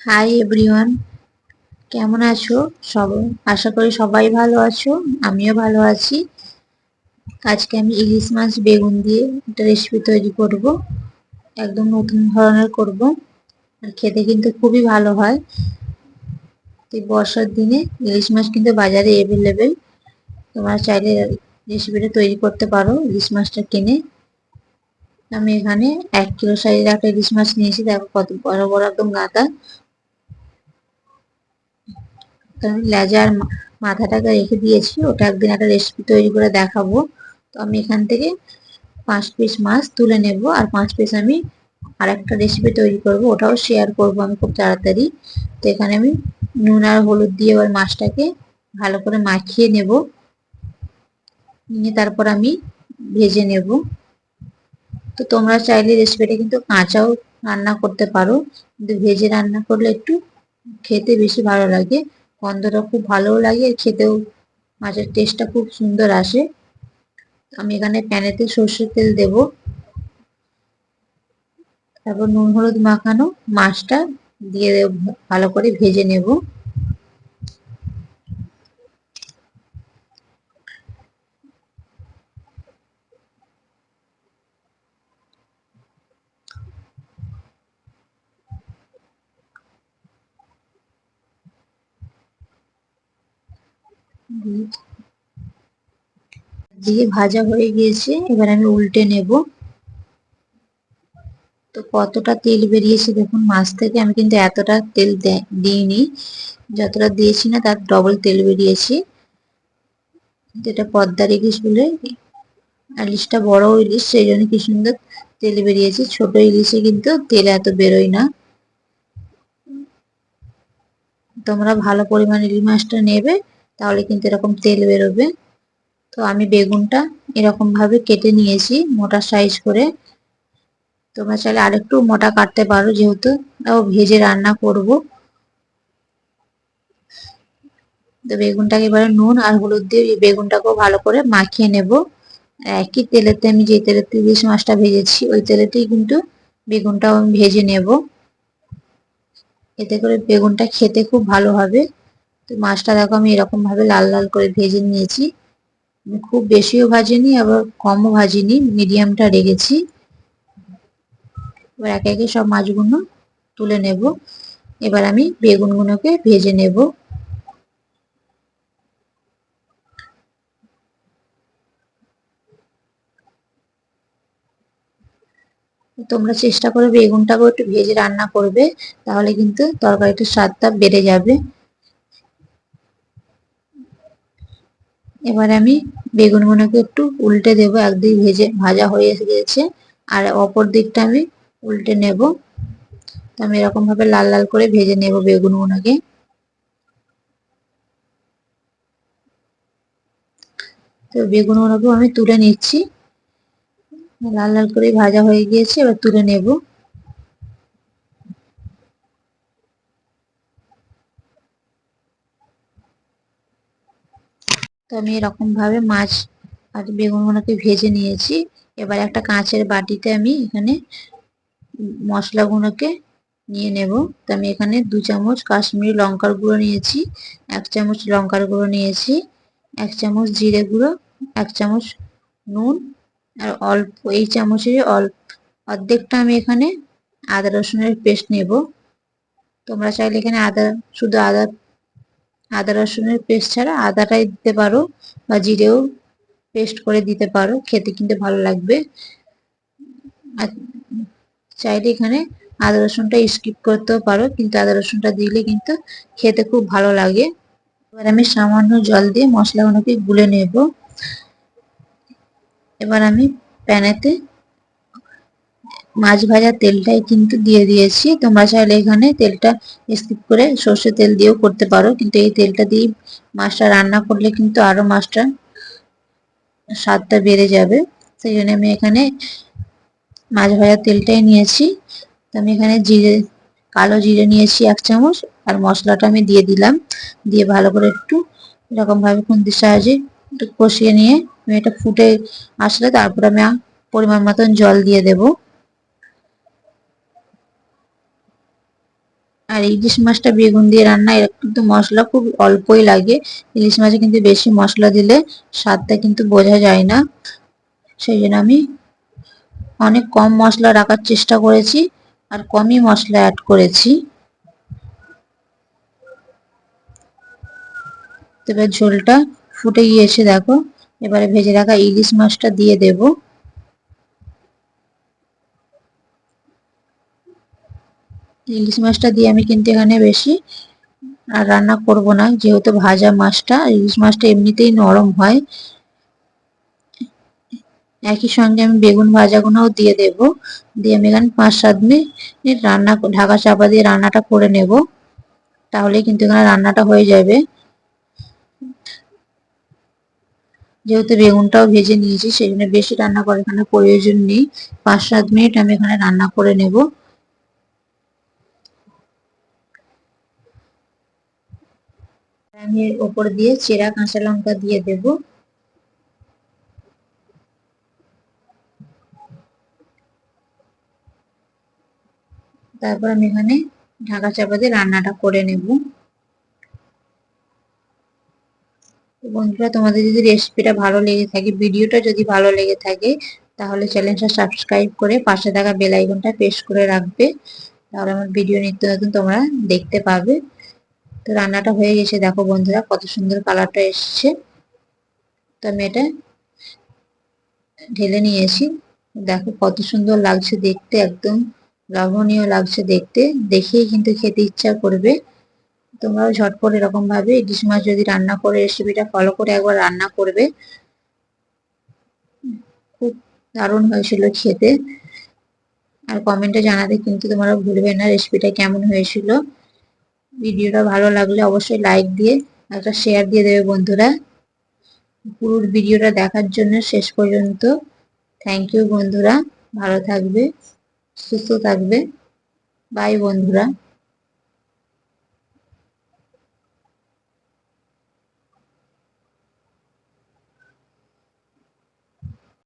Hi everyone কেমন আছো সব আশা করি সবাই ভালো আছো, আমিও ভালো আছি। আজকে আমি ইলিশ মাছ, বেগুন দিয়ে একটা রেসিপি তৈরি করব। একদম নতুন ধরনের করব। আর খেতে কিন্তু খুবই ভালো হয়। এই বর্ষার দিনে ইলিশ মাছ কিন্তু বাজারে অ্যাভেলেবেল তোমরা চাইলে রেসিপিটা তৈরি করতে পারো, ইলিশ মাছটা কিনে। আমি এখানে এক কিলো সাইজের একটা ইলিশ মাছ নিয়েছি। দেখো কত বড় বড় একদম গাঁদা। আমি লেজার মাথাটাকে রেখে দিয়েছি। ওটা একদিন একটা রেসিপি তৈরি করে দেখাবো। তো আমি এখান থেকে পাঁচ পিস মাছ তুলে নেব আর পাঁচ পিস আমি আর একটা রেসিপি তৈরি করব। ওটাও শেয়ার করব আমি খুব তাড়াতাড়ি। তো এখানে আমি নুন আর হলুদ দিয়ে এবার মাছটাকে ভালো করে মাখিয়ে নেব। নিয়ে তারপর আমি ভেজে নেব। তো তোমরা চাইলে রেসিপিটা কিন্তু কাঁচাও রান্না করতে পারো। কিন্তু ভেজে রান্না করলে একটু খেতে বেশি ভালো লাগে। গন্ধটা খুব ভালোও লাগে, খেতেও মাছের টেস্টটা খুব সুন্দর আসে। আমি এখানে প্যানেতে সর্ষের তেল দেব। তারপর নুন হলুদ মাখানো মাছটা দিয়ে ভালো করে ভেজে নেব। দিয়ে ভাজা হয়ে গিয়েছে, এবার আমি উল্টে নেব। তো কতটা তেল বেরিয়েছে দেখুন, মাছ থেকে আমি কিন্তু এতটা তেল দিইনি। যতটা দিয়েছি না, তার ডবল তেল বেরিয়েছে। এটা পদ্মার ইলিশ বলে, ইলিশটা বড় ইলিশ, সেই জন্য কি সুন্দর তেল বেরিয়েছে। ছোট ইলিশে কিন্তু তেল এত বেরোয় না। তোমরা ভালো পরিমাণ ইলিশ মাছটা নেবে। তাহলে কিন্তু এরকম তেল বেরোবে। তো আমি বেগুনটা এরকম ভাবে কেটে নিয়েছি, মোটা সাইজ করে। তোমরা চাইলে আরেকটু মোটা কাটতে পারো যেহেতু। তাও ভেজে রান্না করব। তো বেগুনটাকে এবারে নুন আর হলুদ দিয়ে বেগুনটাকেও ভালো করে মাখিয়ে নেব। একই তেলেতে আমি যে তেলেতে ইলিশ মাছটা ভেজেছি, ওই তেলেতেই কিন্তু বেগুনটাও আমি ভেজে নেব। এতে করে বেগুনটা খেতে খুব ভালো হবে। তো মাছটা দেখো, আমি এরকম ভাবে লাল লাল করে ভেজে নিয়েছি। খুব বেশিও ভাজিনি, আবার কমও ভাজিনি, মিডিয়ামটা রেখেছি। এবার একে একে সব মাছগুলো তুলে নেব। এবার আমি বেগুনগুলোকে ভেজে নেব। তোমরা চেষ্টা করবে বেগুনটাকে একটু ভেজে রান্না করবে, তাহলে কিন্তু তরকারিটার স্বাদটা বেড়ে যাবে। এবার আমি বেগুনগুলোকে একটু উল্টে দেবো, একদিক ভেজে, ভাজা হয়ে গিয়েছে। আর অপর দিকটা আমি উল্টে নেব। আমি এরকম ভাবে লাল লাল করে ভেজে নেব বেগুনগুলোকে। তো বেগুনগুলোকেও আমি তুলে নিচ্ছি। লাল লাল করে ভাজা হয়ে গিয়েছে, এবার তুলে নেব। তো আমি এরকম ভাবে মাছ আর বেগুনগুলোকে ভেজে নিয়েছি। এবার একটা কাঁচের বাটিতে আমি এখানে মশলাগুলোকে নিয়ে নেব। তো আমি এখানে দু চামচ কাশ্মীরি লঙ্কার গুঁড়ো নিয়েছি, এক চামচ লঙ্কার গুঁড়ো নিয়েছি, এক চামচ জিরে গুঁড়ো, এক চামচ নুন আর অল্প, এই চামচের অল্প অর্ধেকটা আমি এখানে আদা রসুনের পেস্ট নেব। তোমরা চাইলে এখানে আদা, শুধু আদা আদা রসুনের পেস্ট ছাড়া আদাটাই দিতে পারো বা জিরেও পেস্ট করে দিতে পারো, খেতে কিন্তু ভালো লাগবে। চাইলে এখানে আদা রসুনটা স্কিপ করতেও পারো, কিন্তু আদা রসুনটা দিলে কিন্তু খেতে খুব ভালো লাগে। এবার আমি সামান্য জল দিয়ে মশলাগুলোকে গুলে নেব। এবার আমি প্যানেতে মাছ ভাজার তেলটাই কিন্তু দিয়ে দিয়েছি। তোমরা চাইলে এখানে তেলটা স্কিপ করে সর্ষে তেল দিয়েও করতে পারো। কিন্তু এই তেলটা দিয়ে মাছটা রান্না করলে কিন্তু আরও মাছটা স্বাদটা বেড়ে যাবে। সেই জন্য আমি এখানে মাছ ভাজার তেলটাই নিয়েছি। আমি এখানে জিরে, কালো জিরে নিয়েছি এক চামচ। আর মশলাটা আমি দিয়ে দিলাম। দিয়ে ভালো করে একটু এরকম ভাবে খুন্তির সাহায্যে একটু কষিয়ে নিয়ে আমি এটা ফুটে আসলে তারপর আমি পরিমাণ মতন জল দিয়ে দেব। আর ইলিশ মাছটা বেগুন দিয়ে রান্না কিন্তু মশলা খুব অল্পই লাগে। ইলিশ মাছে কিন্তু বেশি মশলা দিলে স্বাদটা কিন্তু বোঝা যায় না। সেই জন্য আমি অনেক কম মশলা রাখার চেষ্টা করেছি আর কমই মশলা অ্যাড করেছি। এবার ঝোলটা ফুটে গিয়েছে, দেখো। এবারে ভেজে রাখা ইলিশ মাছটা দিয়ে দেব। ইলিশ মাছটা দিয়ে আমি কিন্তু এখানে বেশি আর রান্না করব না, যেহেতু ভাজা মাছটা ইলিশ মাছটা এমনিতেই নরম হয়। একই সঙ্গে আমি বেগুন ভাজাগুলোও দিয়ে দেব। দিয়ে আমি এখানে পাঁচ সাত মিনিট রান্না ঢাকা চাপা দিয়ে রান্নাটা করে নেব। তাহলে কিন্তু এখানে রান্নাটা হয়ে যাবে। যেহেতু বেগুনটাও ভেজে নিয়েছি জন্য বেশি রান্না করার এখানে প্রয়োজন নেই। পাঁচ সাত মিনিট আমি এখানে রান্না করে নেব। আমি ওপর দিয়ে চেরা কাঁচা লঙ্কা দিয়ে দেব। তারপর আমি এখানে ঢাকা চাপা দিয়ে রান্নাটা করে নেব। বন্ধুরা, তোমাদের যদি রেসিপিটা ভালো লেগে থাকে, ভিডিওটা যদি ভালো লেগে থাকে, তাহলে চ্যানেলটা সাবস্ক্রাইব করে পাশে থাকা বেল আইকনটা প্রেস করে রাখবে। তাহলে আমার ভিডিও নিত্য নতুন তোমরা দেখতে পাবে। তো রান্নাটা হয়ে গেছে। দেখো বন্ধুরা, কত সুন্দর কালারটা এসছে। তো আমি এটা ঢেলে নিয়েছি। দেখো কত সুন্দর লাগছে দেখতে, একদম লবণীয় লাগছে দেখতে। দেখেই কিন্তু খেতে ইচ্ছা করবে। তোমরাও ঝটপট এরকম ভাবে ইলিশ মাছ যদি রান্না করে, রেসিপিটা ফলো করে একবার রান্না করবে। খুব দারুণ হয়েছিল খেতে। আর কমেন্টে জানাতে কিন্তু তোমরা ভুলবে না, রেসিপিটা কেমন হয়েছিল। ভিডিওটা ভালো লাগলে অবশ্যই লাইক দিয়ে একটা শেয়ার দিয়ে দেবে বন্ধুরা। পুরো ভিডিওটা দেখার জন্য শেষ পর্যন্ত থ্যাংক ইউ বন্ধুরা। ভালো থাকবে, সুস্থ থাকবে। বাই বন্ধুরা।